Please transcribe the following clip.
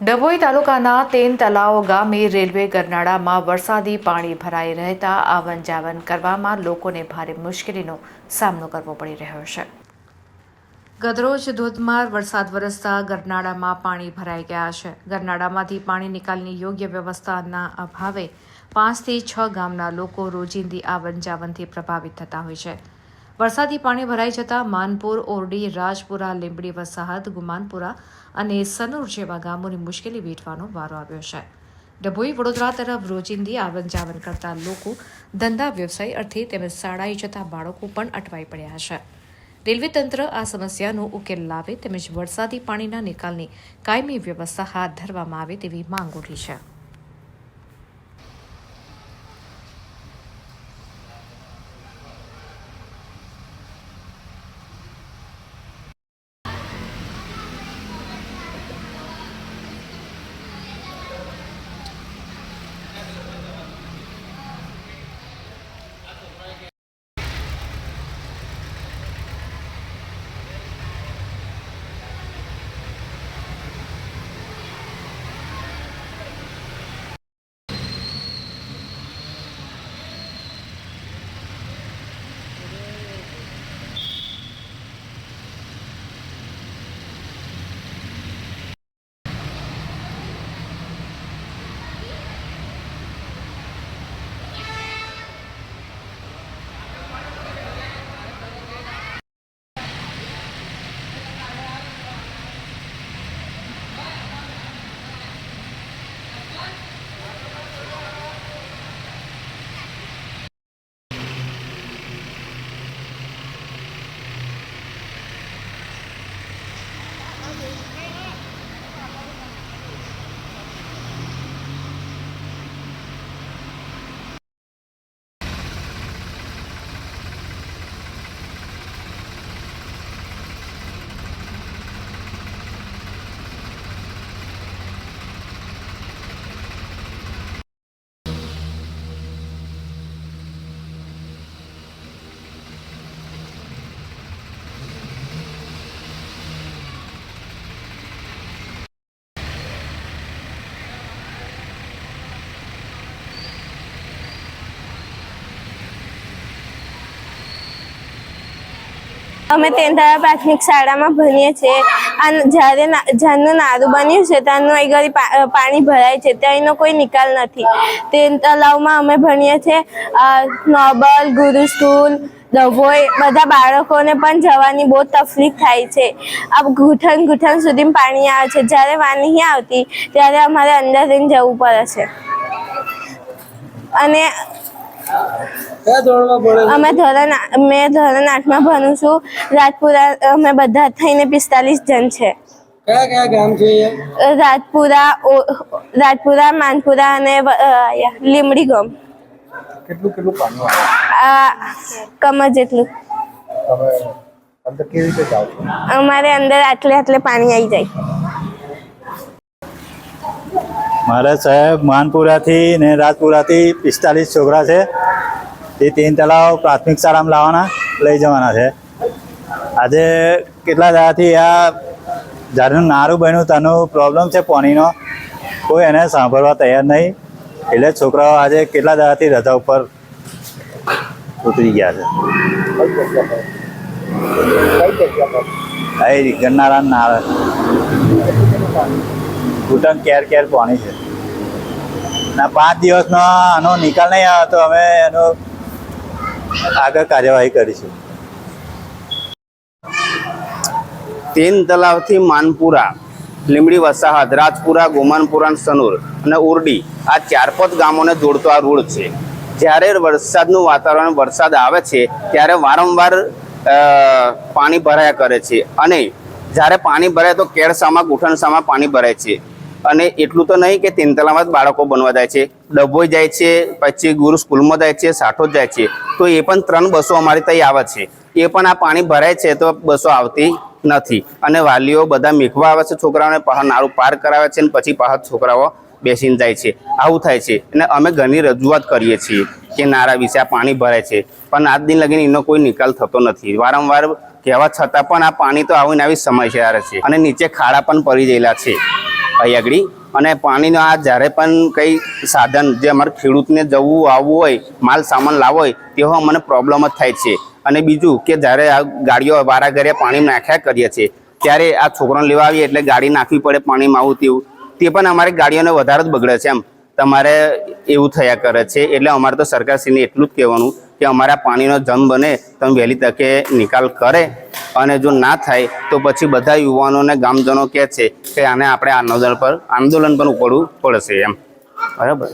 ડભોઈ તાલુકાના તેન તલાવ ગામે રેલવે ગરનાળામાં વરસાદી પાણી ભરાઈ રહેતા આવન જાવન કરવામાં લોકોને ભારે મુશ્કેલીનો સામનો કરવો પડી રહ્યો છે. ગતરોજ ધોધમાર વરસાદ વરસતા ગરનાળામાં પાણી ભરાઈ ગયા છે. ગરનાળામાંથી પાણી નિકાલની યોગ્ય વ્યવસ્થાના અભાવે પાંચથી છ ગામના લોકો રોજિંદી આવન જાવનથી પ્રભાવિત થતા હોય છે. વરસાદી પાણી ભરાઈ જતા માનપુર, ઓરડી, રાજપુરા, લીંબડી વસાહત, ગુમાનપુરા અને સનુર જેવા ગામોની મુશ્કેલી વેઠવાનો વારો આવ્યો છે. ડભોઈ વડોદરા તરફ રોજિંદી આવન જાવન કરતા લોકો ધંધા વ્યવસાય અર્થે તેમજ શાળાએ જતા બાળકો પણ અટવાઈ પડ્યા છે. રેલવે તંત્ર આ સમસ્યાનો ઉકેલ લાવે તેમજ વરસાદી પાણીના નિકાલની કાયમી વ્યવસ્થા હાથ ધરવામાં આવે તેવી માંગ ઉઠી છે. Bye. અમે તેંધારા પ્રાથમિક શાળામાં ભણીએ છીએ. અને જ્યારે જ્યારનું નારું બન્યું છે ત્યારનું અહીં ઘડી પાણી ભરાય છે ત્યાં એનો કોઈ નિકાલ નથી. તે તલાવમાં અમે ભણીએ છીએ. નોબલ, ગુરુ સ્કૂલ, ડભોઈ, બધા બાળકોને પણ જવાની બહુ તકલીફ થાય છે. આ ઘૂંટણ ઘૂંટણ સુધી પાણી આવે છે. જ્યારે વાર નહીં આવતી, ત્યારે અમારે અંદર જવું પડે છે. અને અમે ધોરણ મેં ધોરણ આઠમાં ભણું છું. રાજપુરા અમે બધા થઈને પિસ્તાલીસ જણ છે. કયા કયા ગામ છે રાજપુરા રાજપુરા માનપુરા અને લીમડી ગામ. કેટલું કેટલું પાણી આ કમર જેટલું. તમે અંદર કેવી રીતે જાઓ છો? અમારે અંદર આટલે આટલે પાણી આવી જાય. મારે સાહેબ માનપુરાથી ને રાજપુરાથી પિસ્તાલીસ છોકરા છે. એ તીન તલાવ પ્રાથમિક શાળામાં લાવવાના લઈ જવાના છે. આજે કેટલા દાડાથી આ જ્યારનું નારું બન્યું, તેનું પ્રોબ્લેમ છે પાણીનો. કોઈ એને સાંભળવા તૈયાર નહીં. એટલે છોકરાઓ આજે કેટલા દાડાથી રજા ઉપર ઉતરી ગયા છે. અહીં ગરનારા નાર ઘૂંટણ કેર કેર પાણી છે. ના, પાંચ દિવસનો આનો નિકાલ નહીં આવ્યો તો અમે એનો આગળ કાર્યવાહી કરીશું. તેન તલાવથી માનપુરા લીમડી વસાહત, રાજપુરા, ગોમાનપુરા સનુર અને ઉરડી આ ચાર પાંચ ગામોને જોડતો આ રોડ છે. જ્યારે વરસાદનું વાતાવરણ વરસાદ આવે છે, ત્યારે વારંવાર પાણી ભરાયા કરે છે. અને જ્યારે પાણી ભરાય તો કેળસામાં, ગુઠણસામાં પાણી ભરાય છે. અને એટલું તો નહીં કે તેંતલામાં જ બાળકો બનવા જાય છે. ડભોઈ જાય છે, પછી ગુરુ સ્કૂલમાં જાય છે સાઠોદ જાય છે. તો એ પણ ત્રણ બસો અમારી ત્યાં આવે છે. એ પણ આ પાણી ભરાય છે તો બસો આવતી નથી. અને વાલીઓ બધા મેઘવા આવે છે, છોકરાઓને પહાર નાળું પાર કરાવે છે અને પછી પાછા છોકરાઓ બેસીને જાય છે. આવું થાય છે. અને અમે ઘણી રજૂઆત કરીએ છીએ કે નારા વિશે આ પાણી ભરાય છે. પણ આજ દિન લગીને એનો કોઈ નિકાલ થતો નથી. વારંવાર કહેવા છતાં પણ આ પાણી તો આવીને આવી સમસ્યા રહે છે. અને નીચે ખાડા પણ પડી ગયેલા છે. અહીં અને પાણીનો આ જ્યારે પણ કંઈ સાધન જે અમારે ખેડૂતને જવું, આવવું હોય, માલ સામાન લાવવો હોય, તેવો અમને પ્રોબ્લેમ જ થાય છે. અને બીજું કે જ્યારે આ ગાડીઓ વારા ઘરે પાણી નાખ્યા કરીએ છીએ, ત્યારે આ છોકરાને લેવા આવીએ એટલે ગાડી નાખવી પડે પાણીમાં આવું તેવું. તે પણ અમારી ગાડીઓને વધારે જ બગડે છે એમ. તમારે એવું થયા કરે છે. એટલે અમારે તો સરકારશ્રીને એટલું જ કહેવાનું કે અમારા પાણીનો જમ બને, તમે વહેલી તકે નિકાલ કરે. અને જો ના થાય, તો પછી બધા યુવાનોને ગામજનો કહે છે કે આને આપણે આંદોલન પર આંદોલન પર ઉપડવું પડશે એમ. બરાબર?